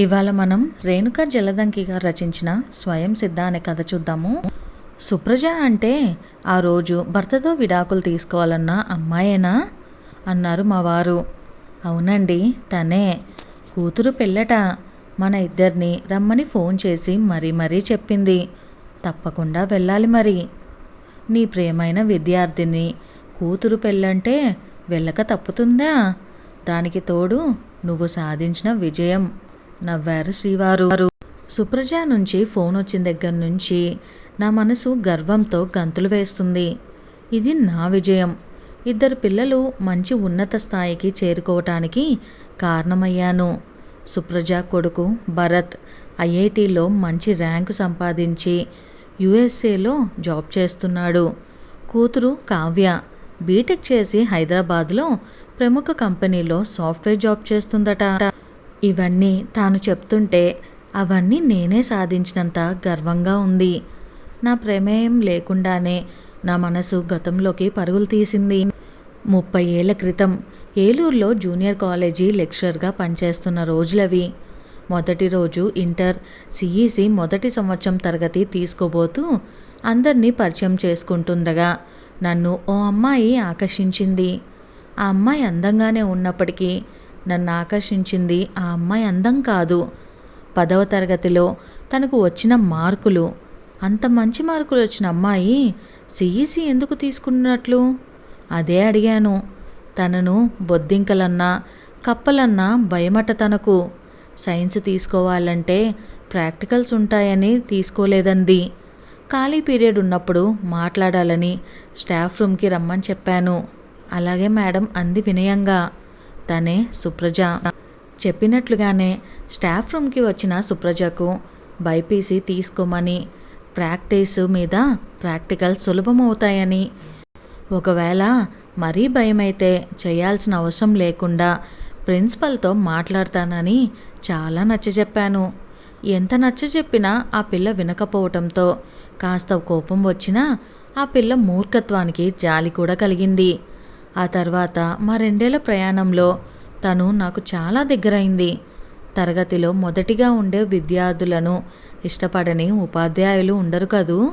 ఇవాళ మనం రేణుక జలదంకి గారు రచించిన స్వయం సిద్ధ అనే కథ చూద్దాము. సుప్రజ అంటే ఆ రోజు భర్తతో విడాకులు తీసుకోవాలన్న అమ్మాయేనా? అన్నారు మా వారు. అవునండి తనే. కూతురు పెళ్ళట మన ఇద్దరిని రమ్మని ఫోన్ చేసి మరీ మరీ చెప్పింది. తప్పకుండా వెళ్ళాలి మరి. నీ ప్రేమైన విద్యార్థిని కూతురు పెళ్ళంటే వెళ్ళక తప్పుతుందా? దానికి తోడు నువ్వు సాధించిన విజయం. నవ్వారు శ్రీవారు. సుప్రజ నుంచి ఫోన్ వచ్చిన దగ్గర నుంచి నా మనసు గర్వంతో గంతులు వేస్తుంది. ఇది నా విజయం. ఇద్దరు పిల్లలు మంచి ఉన్నత స్థాయికి చేరుకోవటానికి కారణమయ్యాను. సుప్రజ కొడుకు భరత్ ఐఐటిలో మంచి ర్యాంకు సంపాదించి యుఎస్ఏలో జాబ్ చేస్తున్నాడు. కూతురు కావ్య బీటెక్ చేసి హైదరాబాద్లో ప్రముఖ కంపెనీలో సాఫ్ట్వేర్ జాబ్ చేస్తుందట. ఇవన్నీ తాను చెప్తుంటే అవన్నీ నేనే సాధించినంత గర్వంగా ఉంది. నా ప్రమేయం లేకుండానే నా మనసు గతంలోకి పరుగులు తీసింది. ముప్పై ఏళ్ళ క్రితం ఏలూరులో జూనియర్ కాలేజీ లెక్చరర్గా పనిచేస్తున్న రోజులవి. మొదటి రోజు ఇంటర్ సిఈసి మొదటి సంవత్సరం తరగతి తీసుకోబోతూ అందరినీ పరిచయం చేసుకుంటుండగా నన్ను ఓ అమ్మాయి ఆకర్షించింది. ఆ అమ్మాయి అందంగానే ఉన్నప్పటికీ నన్ను ఆకర్షించింది ఆ అమ్మాయి అందం కాదు. పదవ తరగతిలో తనకు వచ్చిన మార్కులు. అంత మంచి మార్కులు వచ్చిన అమ్మాయి సిఈసి ఎందుకు తీసుకున్నట్లు? అదే అడిగాను. తనను బొద్దింకలన్నా కప్పలన్నా భయమట తనకు. సైన్స్ తీసుకోవాలంటే ప్రాక్టికల్స్ ఉంటాయని తీసుకోలేదంది. ఖాళీ పీరియడ్ ఉన్నప్పుడు మాట్లాడాలని స్టాఫ్ రూమ్కి రమ్మని చెప్పాను. అలాగే మేడం అంది వినయంగా. తనే సుప్రజ. చెప్పినట్లుగానే స్టాఫ్ రూమ్కి వచ్చిన సుప్రజకు బైపీసీ తీసుకోమని ప్రాక్టీస్ మీద ప్రాక్టికల్ సులభమవుతాయని. ఒకవేళ మరీ భయమైతే చేయాల్సిన అవసరం లేకుండా ప్రిన్సిపల్తో మాట్లాడతానని చాలా నచ్చజెప్పాను ఎంత నచ్చజెప్పినా ఆ పిల్ల వినకపోవటంతో కాస్త కోపం వచ్చినా ఆ పిల్ల మూర్ఖత్వానికి జాలి కూడా కలిగింది. ఆ తర్వాత మా రెండేళ్ళ ప్రయాణంలో తను నాకు చాలా దగ్గరైంది. తరగతిలో మొదటిగా ఉండే విద్యార్థులను ఇష్టపడని ఉపాధ్యాయులు ఉండరు కదూ?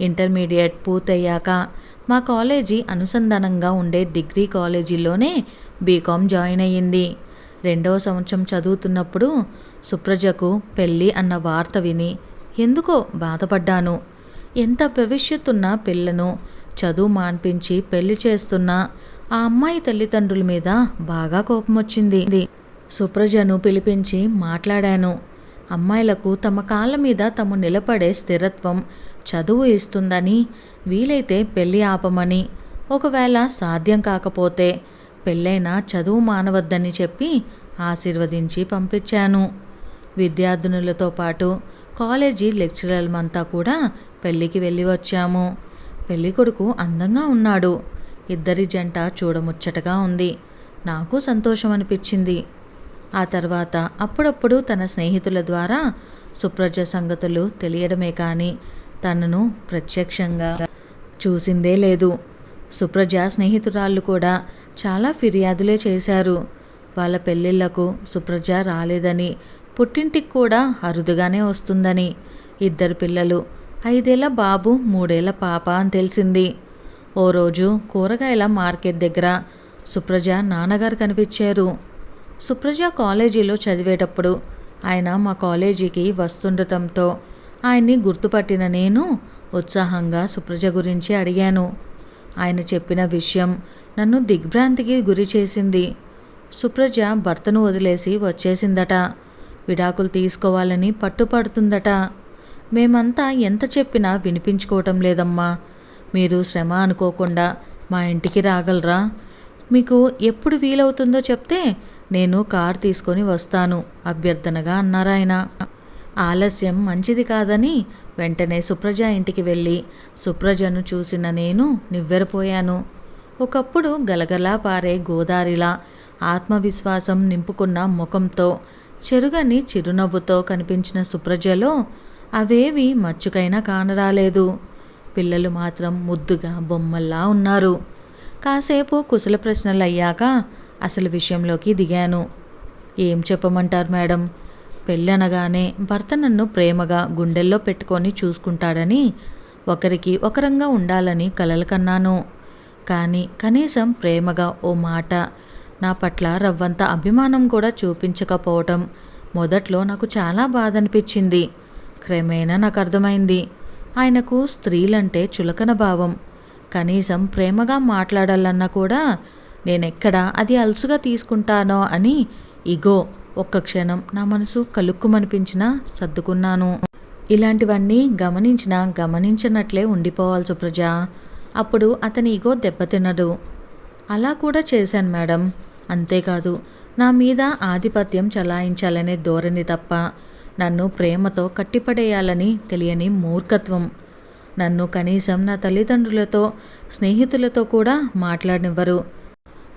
ఇంటర్మీడియట్ పూర్తయ్యాక మా కాలేజీ అనుసంధానంగా ఉండే డిగ్రీ కాలేజీలోనే బీకామ్ జాయిన్ అయ్యింది. రెండవ సంవత్సరం చదువుతున్నప్పుడు సుప్రజకు పెళ్ళి అన్న వార్త విని ఎందుకో బాధపడ్డాను. ఎంత భవిష్యత్తున్న పిల్లను చదువు మాన్పించి పెళ్ళి చేస్తున్న ఆ అమ్మాయి తల్లిదండ్రుల మీద బాగా కోపం వచ్చింది సుప్రజను పిలిపించి మాట్లాడాను. అమ్మాయిలకు తమ కాళ్ళ మీద తము నిలబడే స్థిరత్వం చదువు ఇస్తుందని వీలైతే పెళ్ళి ఆపమని ఒకవేళ సాధ్యం కాకపోతే పెళ్ళైనా చదువు మానవద్దని చెప్పి ఆశీర్వదించి పంపించాను. విద్యార్థినులతో పాటు కాలేజీ లెక్చరర్లమంతా కూడా పెళ్ళికి వెళ్ళి వచ్చాము. పెళ్ళికొడుకు అందంగా ఉన్నాడు. ఇద్దరి జంట చూడముచ్చటగా ఉంది. నాకు సంతోషం అనిపించింది ఆ తర్వాత అప్పుడప్పుడు తన స్నేహితుల ద్వారా సుప్రజ సంగతులు తెలియడమే కానీ తనను ప్రత్యక్షంగా చూసిందే లేదు. సుప్రజ స్నేహితురాళ్ళు కూడా చాలా ఫిర్యాదులే చేశారు. వాళ్ళ పెళ్ళిళ్ళకు సుప్రజ రాలేదని పుట్టింటికి కూడా అరుదుగానే వస్తుందని ఇద్దరు పిల్లలు ఐదేళ్ళ బాబు మూడేళ్ళ పాప అని తెలిసింది. ఓ రోజు కూరగాయల మార్కెట్ దగ్గర సుప్రజ నాన్నగారు కనిపించారు. సుప్రజ కాలేజీలో చదివేటప్పుడు ఆయన మా కాలేజీకి వస్తుండటంతో ఆయన్ని గుర్తుపట్టిన నేను ఉత్సాహంగా సుప్రజ గురించి అడిగాను. ఆయన చెప్పిన విషయం నన్ను దిగ్భ్రాంతికి గురి చేసింది. సుప్రజ భర్తను వదిలేసి వచ్చేసిందట. విడాకులు తీసుకోవాలని పట్టుపడుతుందట. మేమంతా ఎంత చెప్పినా వినిపించుకోవటం లేదమ్మా. మీరు శ్రమ అనుకోకుండా మా ఇంటికి రాగలరా? మీకు ఎప్పుడు వీలవుతుందో చెప్తే నేను కార్ తీసుకొని వస్తాను అభ్యర్థనగా అన్నారాయన ఆలస్యం మంచిది కాదని వెంటనే సుప్రజ ఇంటికి వెళ్ళి సుప్రజను చూసిన నేను నివ్వెరపోయాను. ఒకప్పుడు గలగలా పారే గోదారిలా ఆత్మవిశ్వాసం నింపుకున్న ముఖంతో చెరుగని చిరునవ్వుతో కనిపించిన సుప్రజలో అవేవి మచ్చుకైనా కానరాలేదు. పిల్లలు మాత్రం ముద్దుగా బొమ్మల్లా ఉన్నారు. కాసేపు కుశల ప్రశ్నలు అయ్యాక అసలు విషయంలోకి దిగాను. ఏం చెప్పమంటారు మేడం? పెళ్ళనగానే భర్త నన్ను ప్రేమగా గుండెల్లో పెట్టుకొని చూసుకుంటాడని ఒకరికి ఒకరంగా ఉండాలని కలలు కన్నాను. కానీ కనీసం ప్రేమగా ఓ మాట నా పట్ల రవ్వంత అభిమానం కూడా చూపించకపోవటం మొదట్లో నాకు చాలా బాధ అనిపించింది క్రమేణా నాకు అర్థమైంది. ఆయనకు స్త్రీలంటే చులకన భావం. కనీసం ప్రేమగా మాట్లాడాలన్నా కూడా నేనెక్కడ అది అలుసుగా తీసుకుంటానో అని ఇగో ఒక్క క్షణం నా మనసు కలుక్కుమనిపించినా సర్దుకున్నాను. ఇలాంటివన్నీ గమనించినా గమనించినట్లే ఉండిపోవాలి సుప్రజ అప్పుడు అతని ఇగో దెబ్బతినడు అలా కూడా చేశాను మేడం. అంతేకాదు నా మీద ఆధిపత్యం చలాయించాలనే ధోరణి తప్ప నన్ను ప్రేమతో కట్టిపడేయాలని తెలియని మూర్ఖత్వం. నన్ను కనీసం నా తల్లిదండ్రులతో స్నేహితులతో కూడా మాట్లాడనివ్వరు.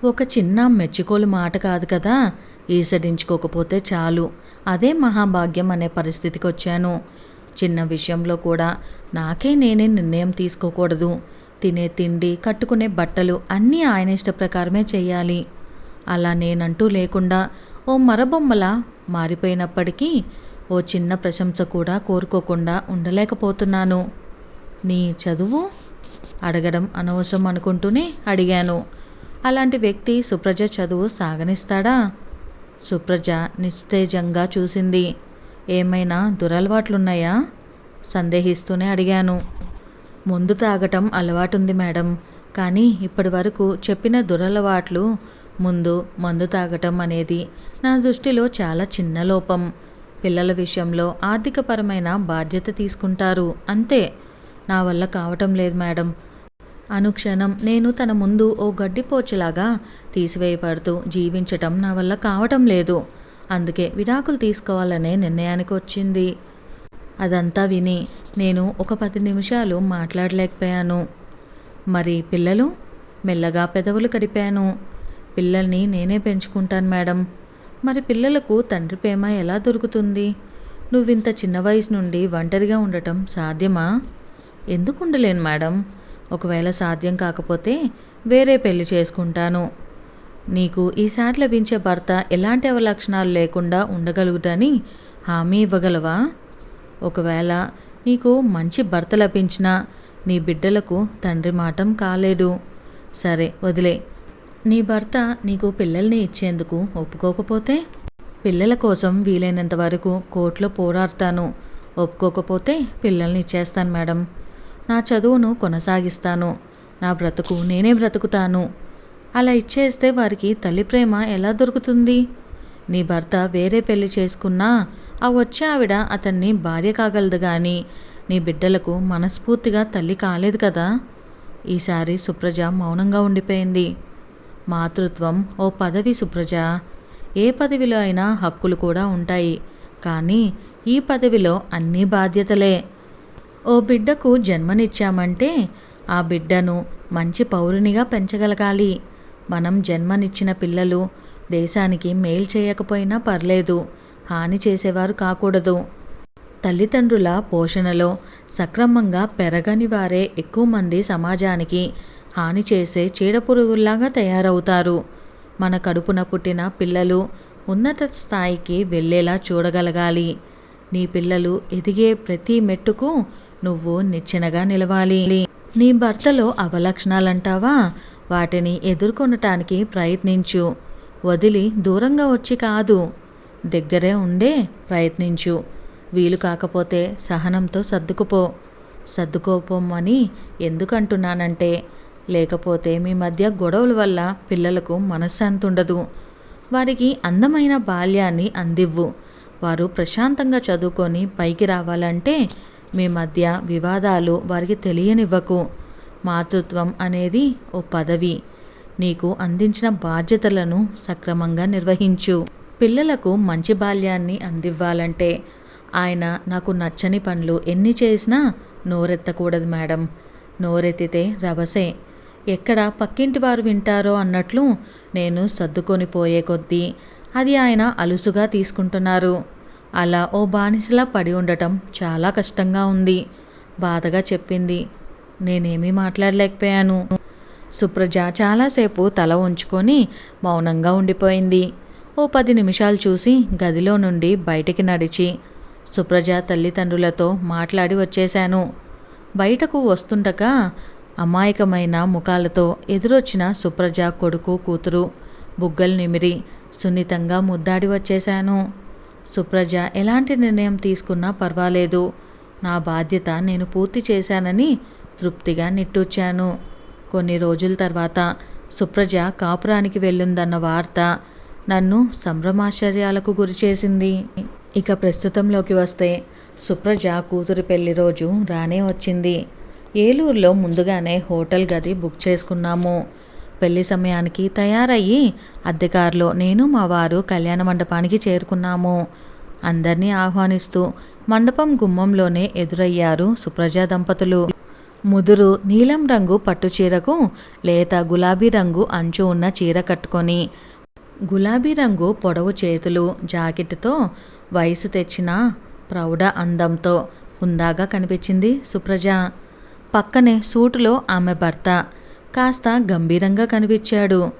ఒక చిన్న మెచ్చుకోలు మాట కాదు కదా? ఈసడించుకోకపోతే చాలు. అదే మహాభాగ్యం అనే పరిస్థితికి వచ్చాను. చిన్న విషయంలో కూడా నాకే నేనే నిర్ణయం తీసుకోకూడదు. తినే తిండి కట్టుకునే బట్టలు అన్నీ ఆయన ఇష్ట ప్రకారమే చేయాలి. అలా నేనంటూ లేకుండా ఓ మరబొమ్మలా మారిపోయినప్పటికీ ఓ చిన్న ప్రశంస కూడా కోరుకోకుండా ఉండలేకపోతున్నాను. నీ చదువు? అడగడం అనవసరం అనుకుంటూనే అడిగాను. అలాంటి వ్యక్తి సుప్రజ చదువు సాగనిస్తాడా? సుప్రజ నిస్తేజంగా చూసింది. ఏమైనా దురలవాట్లున్నాయా? సందేహిస్తూనే అడిగాను. ముందు తాగటం అలవాటుంది మేడం. కానీ ఇప్పటి వరకు చెప్పిన దురలవాట్లు ముందు మందు తాగటం అనేది నా దృష్టిలో చాలా చిన్న లోపం. పిల్లల విషయంలో ఆర్థికపరమైన బాధ్యత తీసుకుంటారు. అంతే. నా వల్ల కావటం లేదు మేడం. అనుక్షణం నేను తన ముందు ఓ గడ్డిపోచులాగా తీసివేయబడుతూ జీవించటం నా వల్ల కావటం లేదు. అందుకే విడాకులు తీసుకోవాలనే నిర్ణయానికి వచ్చింది. అదంతా విని నేను ఒక పది నిమిషాలు మాట్లాడలేకపోయాను. మరి పిల్లలు? మెల్లగా పెదవులు కడిపాను పిల్లల్ని నేనే పెంచుకుంటాను మేడం. మరి పిల్లలకు తండ్రి ప్రేమ ఎలా దొరుకుతుంది? నువ్వింత చిన్న వయసు నుండి ఒంటరిగా ఉండటం సాధ్యమా? ఎందుకు ఉండలేను మేడం. ఒకవేళ సాధ్యం కాకపోతే వేరే పెళ్ళి చేసుకుంటాను. నీకు ఈసారి లభించే భర్త ఎలాంటి అవలక్షణాలు లేకుండా ఉండగలుగుటని హామీ ఇవ్వగలవా? ఒకవేళ నీకు మంచి భర్త లభించినా నీ బిడ్డలకు తండ్రి మాటం కాలేదు. సరే వదిలే. నీ భర్త నీకు పిల్లల్ని ఇచ్చేందుకు ఒప్పుకోకపోతే పిల్లల కోసం వీలైనంత వరకు కోర్టులో పోరాడతాను. ఒప్పుకోకపోతే పిల్లల్ని ఇచ్చేస్తాను మేడం. నా చదువును కొనసాగిస్తాను. నా బ్రతుకు నేనే బ్రతుకుతాను. అలా ఇచ్చేస్తే వారికి తల్లి ప్రేమ ఎలా దొరుకుతుంది? నీ భర్త వేరే పెళ్ళి చేసుకున్నా ఆ వచ్చే ఆవిడ అతన్ని భార్య కాగలదు కానీ నీ బిడ్డలకు మనస్ఫూర్తిగా తల్లి కాలేదు కదా? ఈసారి సుప్రజ మౌనంగా ఉండిపోయింది. మాతృత్వం ఓ పదవి సుప్రజ. ఏ పదవిలో అయినా హక్కులు కూడా ఉంటాయి. కానీ ఈ పదవిలో అన్ని బాధ్యతలే. ఓ బిడ్డకు జన్మనిచ్చామంటే ఆ బిడ్డను మంచి పౌరునిగా పెంచగలగాలి. మనం జన్మనిచ్చిన పిల్లలు దేశానికి మేలు చేయకపోయినా పర్లేదు. హాని చేసేవారు కాకూడదు. తల్లిదండ్రుల పోషణలో సక్రమంగా పెరగని వారే ఎక్కువ మంది సమాజానికి హాని చేసే చీడపురుగుల్లాగా తయారవుతారు. మన కడుపున పుట్టిన పిల్లలు ఉన్నత స్థాయికి వెళ్ళేలా చూడగలగాలి. నీ పిల్లలు ఎదిగే ప్రతి మెట్టుకు నువ్వు నిచ్చెనగా నిలవాలి. నీ భర్తలో అవలక్షణాలంటావా? వాటిని ఎదుర్కొనటానికి ప్రయత్నించు. వదిలి దూరంగా వచ్చి కాదు. దగ్గరే ఉండే ప్రయత్నించు. వీలు కాకపోతే సహనంతో సర్దుకుపో. సర్దుకోపోమని ఎందుకంటున్నానంటే లేకపోతే మీ మధ్య గొడవల వల్ల పిల్లలకు మనశ్శాంతి ఉండదు వారికి అందమైన బాల్యాన్ని అందివ్వు. వారు ప్రశాంతంగా చదువుకొని పైకి రావాలంటే మీ మధ్య వివాదాలు వారికి తెలియనివ్వకు. మాతృత్వం అనేది ఓ పదవి. నీకు అందించిన బాధ్యతలను సక్రమంగా నిర్వహించు. పిల్లలకు మంచి బాల్యాన్ని అందివ్వాలంటే ఆయన నాకు నచ్చని పనులు ఎన్ని చేసినా నోరెత్తకూడదు మేడం. నోరెత్తితే రభసే ఎక్కడ పక్కింటి వారు వింటారో అన్నట్లు నేను సర్దుకొని పోయే కొద్దీ అది ఆయన అలుసుగా తీసుకుంటున్నారు. అలా ఓ బానిసలా పడి ఉండటం చాలా కష్టంగా ఉంది. బాధగా చెప్పింది. నేనేమీ మాట్లాడలేకపోయాను. సుప్రజ చాలాసేపు తల ఉంచుకొని మౌనంగా ఉండిపోయింది. ఓ పది నిమిషాలు చూసి గదిలో నుండి బయటికి నడిచి సుప్రజ తల్లిదండ్రులతో మాట్లాడి వచ్చేశాను. బయటకు వస్తుండగా అమాయకమైన ముఖాలతో ఎదురొచ్చిన సుప్రజ కొడుకు కూతురు. బుగ్గలు నిమిరి సున్నితంగా ముద్దాడి వచ్చేశాను. సుప్రజ ఎలాంటి నిర్ణయం తీసుకున్నా పర్వాలేదు. నా బాధ్యత నేను పూర్తి చేశానని తృప్తిగా నిట్టూర్చాను. కొన్ని రోజుల తర్వాత సుప్రజ కాపురానికి వెళ్ళిందన్న వార్త నన్ను సంభ్రమాశ్చర్యాలకు గురిచేసింది ఇక ప్రస్తుతంలోకి వస్తే సుప్రజ కూతురు పెళ్ళి రోజు రానే వచ్చింది. ఏలూరులో ముందుగానే హోటల్ గది బుక్ చేసుకున్నాము. పెళ్ళి సమయానికి తయారయ్యి అద్దెకారులో నేను మా వారు కళ్యాణ మండపానికి చేరుకున్నాము. అందరినీ ఆహ్వానిస్తూ మండపం గుమ్మంలోనే ఎదురయ్యారు సుప్రజా దంపతులు. ముదురు నీలం రంగు పట్టు చీరకు లేత గులాబీ రంగు అంచు ఉన్న చీర కట్టుకొని గులాబీ రంగు పొడవు చేతులు జాకెట్తో వయసు తెచ్చిన ప్రౌఢ అందంతో హుందాగా కనిపించింది సుప్రజ. పక్కనే సూటులో ఆమె భర్త. కాస్త గంభీరంగా కనిపించాడు.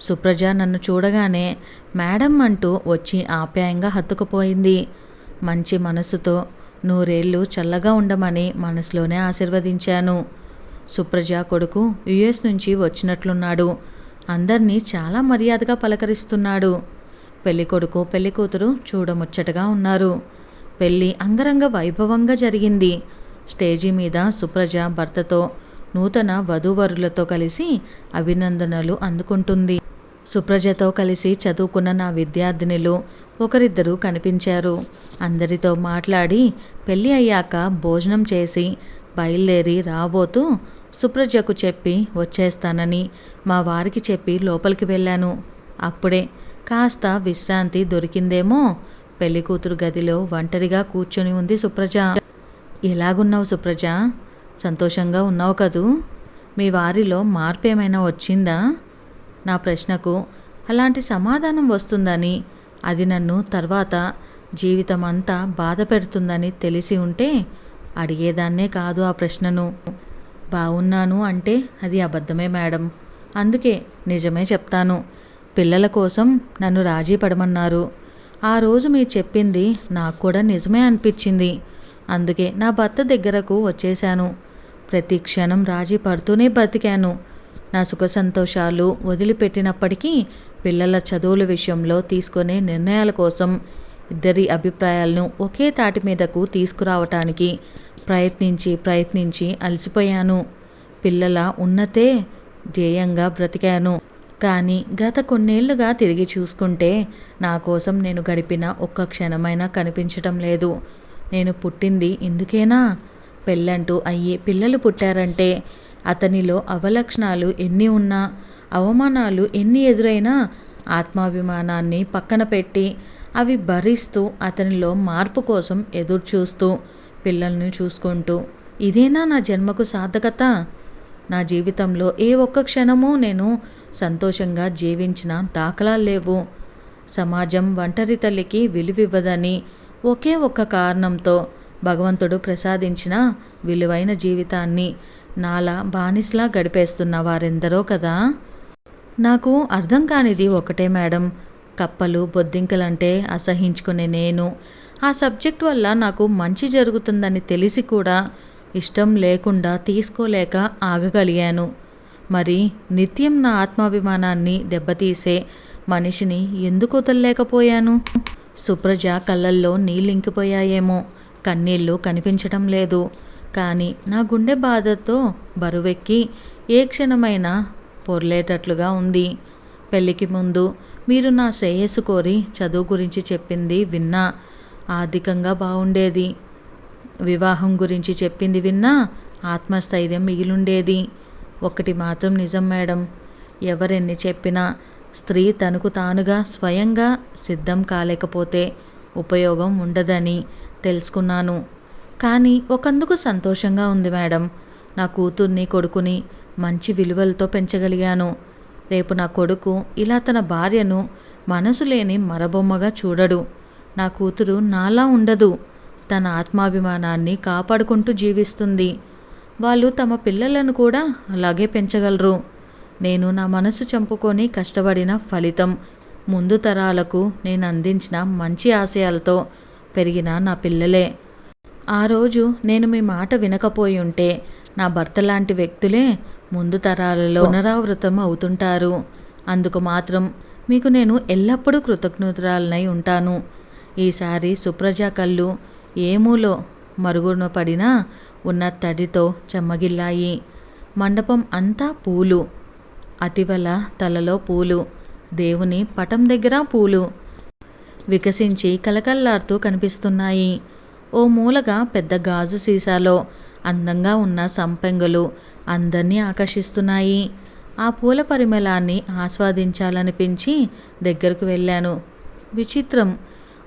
సుప్రజ నన్ను చూడగానే మేడం అంటూ వచ్చి ఆప్యాయంగా హత్తుకుపోయింది. మంచి మనసుతో నూరేళ్ళు చల్లగా ఉండమని మనసులోనే ఆశీర్వదించాను. సుప్రజ కొడుకు యుఎస్ నుంచి వచ్చినట్లున్నాడు. అందరినీ చాలా మర్యాదగా పలకరిస్తున్నాడు. పెళ్ళి కొడుకు పెళ్ళి కూతురు చూడముచ్చటగా ఉన్నారు. పెళ్ళి అంగరంగ వైభవంగా జరిగింది. స్టేజీ మీద సుప్రజ భర్తతో నూతన వధూవరులతో కలిసి అభినందనలు అందుకుంటుంది. సుప్రజతో కలిసి చదువుకున్న నా విద్యార్థినులు ఒకరిద్దరు కనిపించారు. అందరితో మాట్లాడి పెళ్ళి అయ్యాక భోజనం చేసి బయలుదేరి రాబోతూ సుప్రజకు చెప్పి వచ్చేస్తానని మా వారికి చెప్పి లోపలికి వెళ్ళాను. అప్పుడే కాస్త విశ్రాంతి దొరికిందేమో పెళ్ళి కూతురు గదిలో ఒంటరిగా కూర్చొని ఉంది సుప్రజ. ఎలాగున్నావు సుప్రజ? సంతోషంగా ఉన్నావు కదూ? మీ వారిలో మార్పు ఏమైనా వచ్చిందా? నా ప్రశ్నకు అలాంటి సమాధానం వస్తుందని అది నన్ను తర్వాత జీవితం అంతా బాధ పెడుతుందని తెలిసి ఉంటే అడిగేదాన్నే కాదు ఆ ప్రశ్నను. బాగున్నాను అంటే అది అబద్ధమే మేడం. అందుకే నిజమే చెప్తాను. పిల్లల కోసం నన్ను రాజీ పడమన్నారు. ఆ రోజు మీరు చెప్పింది నాకు కూడా నిజమే అనిపించింది. అందుకే నా భర్త దగ్గరకు వచ్చేశాను. ప్రతి క్షణం రాజీ పడుతూనే బ్రతికాను. నా సుఖ సంతోషాలు వదిలిపెట్టినప్పటికీ పిల్లల చదువుల విషయంలో తీసుకునే నిర్ణయాల కోసం ఇద్దరి అభిప్రాయాలను ఒకే తాటి మీదకు తీసుకురావటానికి ప్రయత్నించి ప్రయత్నించి అలసిపోయాను. పిల్లల ఉన్నతే ధ్యేయంగా బ్రతికాను. కానీ గత కొన్నేళ్ళుగా తిరిగి చూసుకుంటే నా కోసం నేను గడిపిన ఒక్క క్షణమైనా కనిపించటం లేదు. నేను పుట్టింది ఇందుకేనా? పెళ్ళంటూ అయ్యి పిల్లలు పుట్టారంటే అతనిలో అవలక్షణాలు ఎన్ని ఉన్నా అవమానాలు ఎన్ని ఎదురైనా ఆత్మాభిమానాన్ని పక్కన పెట్టి అవి భరిస్తూ అతనిలో మార్పు కోసం ఎదురు చూస్తూ పిల్లల్ని చూసుకుంటూ ఇదేనా నా జన్మకు సార్థకత? నా జీవితంలో ఏ ఒక్క క్షణమూ నేను సంతోషంగా జీవించిన దాఖలాలు లేవు. సమాజం ఒంటరి తల్లికి విలువివ్వదని ఒకే ఒక్క కారణంతో భగవంతుడు ప్రసాదించిన విలువైన జీవితాన్ని నాలా బానిస్లా గడిపేస్తున్న వారెందరో కదా? నాకు అర్థం కానిది ఒకటే మేడం. కప్పలు బొద్దింకలంటే అసహించుకునే నేను. ఆ సబ్జెక్ట్ వల్ల నాకు మంచి జరుగుతుందని తెలిసి కూడా ఇష్టం లేకుండా తీసుకోలేక ఆగగలిగాను. మరి నిత్యం నా ఆత్మాభిమానాన్ని దెబ్బతీసే మనిషిని ఎందుకు వదలలేకపోయాను? సుప్రజ కళ్ళల్లో నీళ్ళింకిపోయాయేమో. కన్నీళ్ళు కనిపించటం లేదు. కానీ నా గుండె బాధతో బరువెక్కి ఏ క్షణమైనా పొర్లేటట్లుగా ఉంది. పెళ్ళికి ముందు మీరు నా శ్రేయస్సు కోరి చదువు గురించి చెప్పింది విన్నా ఆర్థికంగా బాగుండేది వివాహం గురించి చెప్పింది విన్నా ఆత్మస్థైర్యం మిగిలుండేది. ఒకటి మాత్రం నిజం మేడం. ఎవరెన్ని చెప్పినా స్త్రీ తనకు తానుగా స్వయంగా సిద్ధం కాలేకపోతే ఉపయోగం ఉండదని తెలుసుకున్నాను. కానీ ఒకందుకు సంతోషంగా ఉంది మేడం. నా కూతుర్ని కొడుకుని మంచి విలువలతో పెంచగలిగాను. రేపు నా కొడుకు ఇలా తన భార్యను మనసు లేని మరబొమ్మగా చూడడు. నా కూతురు నాలా ఉండదు. తన ఆత్మాభిమానాన్ని కాపాడుకుంటూ జీవిస్తుంది. వాళ్ళు తమ పిల్లలను కూడా అలాగే పెంచగలరు. నేను నా మనసు చంపుకొని కష్టపడిన ఫలితం. ముందు తరాలకు నేను అందించిన మంచి ఆశయాలతో పెరిగిన నా పిల్లలే. ఆ రోజు నేను మీ మాట వినకపోయి ఉంటే నా భర్త లాంటి వ్యక్తులే ముందు తరాలలో పునరావృతం అవుతుంటారు. అందుకు మాత్రం మీకు నేను ఎల్లప్పుడూ కృతజ్ఞతరాలనై ఉంటాను. ఈసారి సుప్రజా కళ్ళు ఏమూలో మరుగున పడినా ఉన్న తడితో చెమ్మగిల్లాయి. మండపం అంతా పూలు. అతివల తలలో పూలు. దేవుని పటం దగ్గర పూలు వికసించి కలకల్లాడుతూ కనిపిస్తున్నాయి. ఓ మూలగా పెద్ద గాజు సీసాలో అందంగా ఉన్న సంపెంగలు అందరినీ ఆకర్షిస్తున్నాయి. ఆ పూల పరిమళాన్ని ఆస్వాదించాలనిపించి దగ్గరకు వెళ్ళాను. విచిత్రం!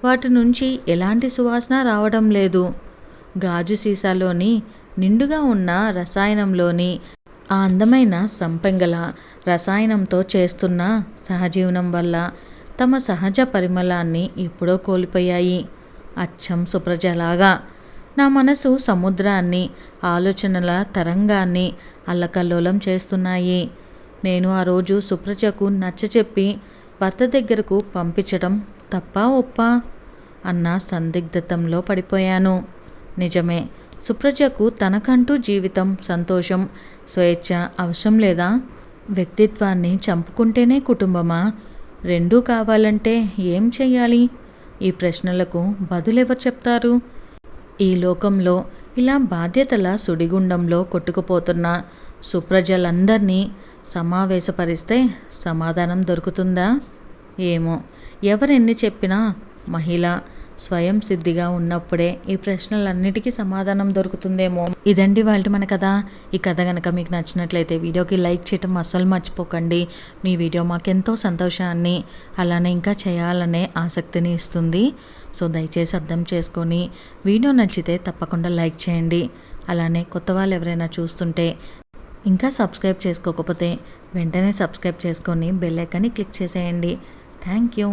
వాటి నుంచి ఎలాంటి సువాసన రావడం లేదు. గాజు సీసాలోని నిండుగా ఉన్న రసాయనంలోని ఆ అందమైన సంపెంగల రసాయనంతో చేస్తున్న సహజీవనం వల్ల తమ సహజ పరిమళాన్ని ఎప్పుడో కోల్పోయాయి. అచ్చం సుప్రజలాగా. నా మనసు సముద్రాన్ని ఆలోచనల తరంగాన్ని అల్లకల్లోలం చేస్తున్నాయి. నేను ఆ రోజు సుప్రజకు నచ్చచెప్పి భర్త దగ్గరకు పంపించడం తప్పా ఒప్పా? అన్న సందిగ్ధతంలో పడిపోయాను. నిజమే సుప్రజకు తనకంటూ జీవితం సంతోషం స్వేచ్ఛ అవసరం లేదా? వ్యక్తిత్వాన్ని చంపుకుంటేనే కుటుంబమా? రెండూ కావాలంటే ఏం చెయ్యాలి? ఈ ప్రశ్నలకు బదులెవరు చెప్తారు? ఈ లోకంలో ఇలా బాధ్యతల సుడిగుండంలో కొట్టుకుపోతున్న సుప్రజలందరినీ సమావేశపరిస్తే సమాధానం దొరుకుతుందా? ఏమో. ఎవరెన్ని చెప్పినా మహిళ స్వయం సిద్ధిగా ఉన్నప్పుడే ఈ ప్రశ్నలన్నిటికీ సమాధానం దొరుకుతుందేమో. ఇదండి వాళ్ళ మన కథ. ఈ కథ కనుక మీకు నచ్చినట్లయితే వీడియోకి లైక్ చేయటం అస్సలు మర్చిపోకండి. మీ వీడియో మాకెంతో సంతోషాన్ని అలానే ఇంకా చేయాలనే ఆసక్తిని ఇస్తుంది. సో దయచేసి అర్థం చేసుకొని వీడియో నచ్చితే తప్పకుండా లైక్ చేయండి. అలానే కొత్త వాళ్ళు ఎవరైనా చూస్తుంటే ఇంకా సబ్స్క్రైబ్ చేసుకోకపోతే వెంటనే సబ్స్క్రైబ్ చేసుకొని బెల్ ఐకాన్ని క్లిక్ చేసేయండి. Thank you.